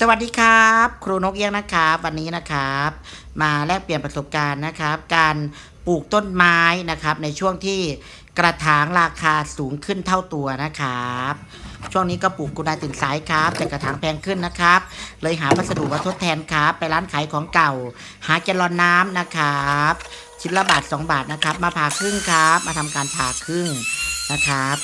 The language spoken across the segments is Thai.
สวัสดีครับ ครูนกเอี้ยงนะครับ วันนี้นะครับ มาแลกเปลี่ยนประสบการณ์นะครับ การปลูกต้นไม้นะครับ ในช่วงที่กระถางราคาสูงขึ้นเท่าตัวนะครับ ช่วงนี้ก็ปลูกกุนายตื่นสายครับ แต่กระถางแพงขึ้นนะครับ เลยหาวัสดุมาทดแทนครับ ไปร้านขายของเก่า หาแกลลอนน้ำนะครับ ชิ้นละบาท 2 บาทนะครับ มาผ่าครึ่งครับ มาทำการผ่าครึ่งนะครับ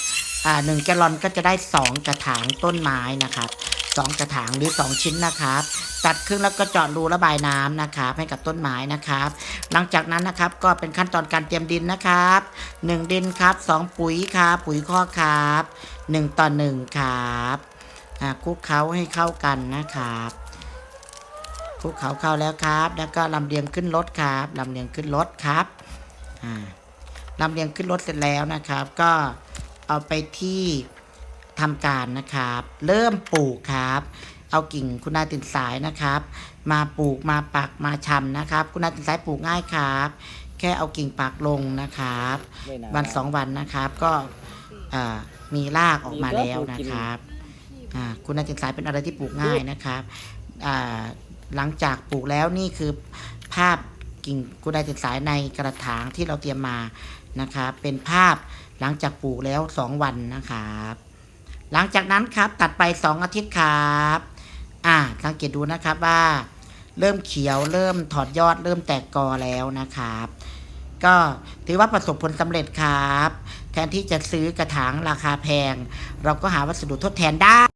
หนึ่งแกลลอนก็จะได้ 2 กระถางต้นไม้นะครับ สองกระถางหรือ 2 ชิ้นนะครับ ตัดครึ่งแล้วก็เจาะรูระบายน้ำนะครับให้กับต้นไม้นะครับ หลังจากนั้นนะครับก็เป็นขั้นตอนการเตรียมดินนะครับ 1 ดินครับ 2 ปุ๋ยครับปุ๋ยคอครับ1ต่อ1ครับอ่าคลุกเคล้าให้เข้ากันนะครับคลุกเคล้าเข้าแล้วครับ แล้วก็ลำเลียงขึ้นรถครับลำเลียงขึ้นรถครับอ่าลำเลียงขึ้นรถเสร็จแล้วนะครับ ก็เอาไปที่ ทำการนะครับ เริ่มปลูกครับ เอากิ่งคุณนายตื่นสายนะครับ มาปลูกมาปักมาชำนะครับ คุณนายตื่นสายปลูกง่ายครับ แค่เอากิ่งปักลงนะครับไม่าวันสองวันนะครับก็อ่ามีรากออกมาแล้วนะครับอ่าคุณนายตื่นสายเป็นอะไรที่ปลูกง่ายนะครับอ่าหลังจากปลูกแล้วนี่คือภาพกิ่งคุณนายตื่นสายในกระถางที่เราเตรียมมานะครับเป็นภาพหลังจากปลูกแล้วสองวันนะครับ หลังจากนั้นครับตัดไป 2 อาทิตย์ครับอ่าสังเกตดูนะครับว่า เริ่มเขียวเริ่มถอดยอด เริ่มแตกกอแล้วนะครับ ก็ถือว่าประสบผลสำเร็จครับ แทนที่จะซื้อกระถางราคาแพง เราก็หาวัสดุทดแทนได้